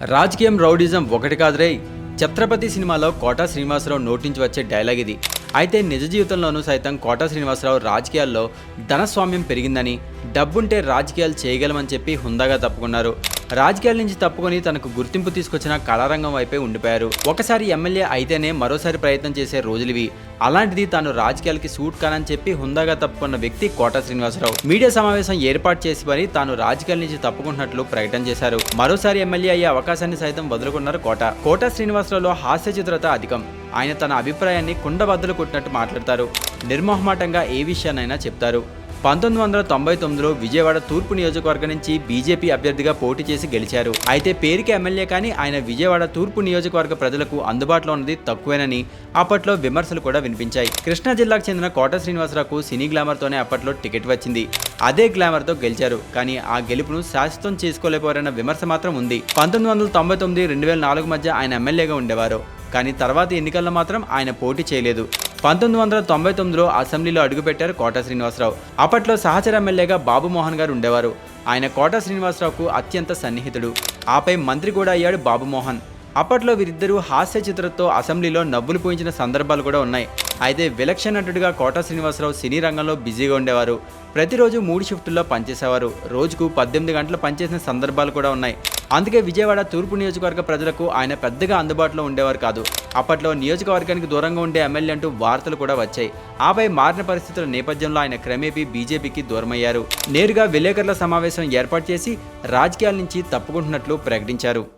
రాజకీయం రౌడిజం ఒకటి కాదురే ఛత్రపతి సినిమాలో కోటా శ్రీనివాసరావు నోటించి వచ్చే డైలాగ్ ఇది. అయితే నిజ జీవితంలోనూ సైతం కోటా శ్రీనివాసరావు రాజకీయాల్లో ధనస్వామ్యం పెరిగిందని డబ్బుంటే రాజకీయాలు చేయగలమని చెప్పి హుందాగా తప్పుకున్నారు. రాజకీయాల నుంచి తప్పుకొని తనకు గుర్తింపు తీసుకొచ్చిన కళారంగం వైపే ఉండిపోయారు. ఒకసారి ఎమ్మెల్యే అయితేనే మరోసారి ప్రయత్నం చేసే రోజులివి. అలాంటిది తాను రాజకీయాలకి సూట్ కానని చెప్పి హుందాగా తప్పుకున్న వ్యక్తి కోట శ్రీనివాసరావు. మీడియా సమావేశం ఏర్పాటు చేసి మరి తాను రాజకీయాల నుంచి తప్పుకుంటున్నట్లు ప్రకటన చేశారు. మరోసారి ఎమ్మెల్యే అయ్యే అవకాశాన్ని సైతం వదులుకున్నారు కోట. కోట శ్రీనివాసరావులో హాస్య చిత్రత అధికం. ఆయన తన అభిప్రాయాన్ని కుండబద్దలు కొట్టినట్టు మాట్లాడతారు. నిర్మోహమాటంగా ఏ విషయాన్నైనా చెప్తారు. పంతొమ్మిది వందల తొంభై తొమ్మిదిలో విజయవాడ తూర్పు నియోజకవర్గం నుంచి బీజేపీ అభ్యర్థిగా పోటీ చేసి గెలిచారు. అయితే పేరుకి ఎమ్మెల్యే కానీ ఆయన విజయవాడ తూర్పు నియోజకవర్గ ప్రజలకు అందుబాటులో ఉన్నది తక్కువేనని అప్పట్లో విమర్శలు కూడా వినిపించాయి. కృష్ణా జిల్లాకు చెందిన కోట శ్రీనివాసరావుకు సినీ గ్లామర్తోనే అప్పట్లో టికెట్ వచ్చింది. అదే గ్లామర్తో గెలిచారు. కానీ ఆ గెలుపును శాశ్వతం చేసుకోలేకపోయారన్న విమర్శ మాత్రం ఉంది. పంతొమ్మిది వందల తొంభై తొమ్మిది రెండు వేల నాలుగు మధ్య ఆయన ఎమ్మెల్యేగా ఉండేవారు. కానీ తర్వాత ఎన్నికల్లో మాత్రం ఆయన పోటీ చేయలేదు. పంతొమ్మిది వందల తొంభై తొమ్మిదిలో అసెంబ్లీలో అడుగుపెట్టారు కోట శ్రీనివాసరావు. అప్పట్లో సహచర ఎమ్మెల్యేగా బాబు మోహన్ గారు ఉండేవారు. ఆయన కోట శ్రీనివాసరావుకు అత్యంత సన్నిహితుడు. ఆపై మంత్రి కూడా అయ్యాడు బాబు మోహన్. అప్పట్లో వీరిద్దరూ హాస్య చిత్రంతో అసెంబ్లీలో నవ్వులు పోయించిన సందర్భాలు కూడా ఉన్నాయి. అయితే విలక్షణ నటుడిగా కోట శ్రీనివాసరావు సినీ రంగంలో బిజీగా ఉండేవారు. ప్రతిరోజు మూడు షిఫ్టుల్లో పనిచేసేవారు. రోజుకు పద్దెనిమిది గంటలు పనిచేసిన సందర్భాలు కూడా ఉన్నాయి. అందుకే విజయవాడ తూర్పు నియోజకవర్గ ప్రజలకు ఆయన పెద్దగా అందుబాటులో ఉండేవారు కాదు. అప్పట్లో నియోజకవర్గానికి దూరంగా ఉండే ఎమ్మెల్యే అంటూ వార్తలు కూడా వచ్చాయి. ఆపై మారిన పరిస్థితుల నేపథ్యంలో ఆయన క్రమేపీ బీజేపీకి దూరమయ్యారు. నేరుగా విలేకరుల సమావేశం ఏర్పాటు చేసి రాజకీయాల నుంచి తప్పుకుంటున్నట్లు ప్రకటించారు.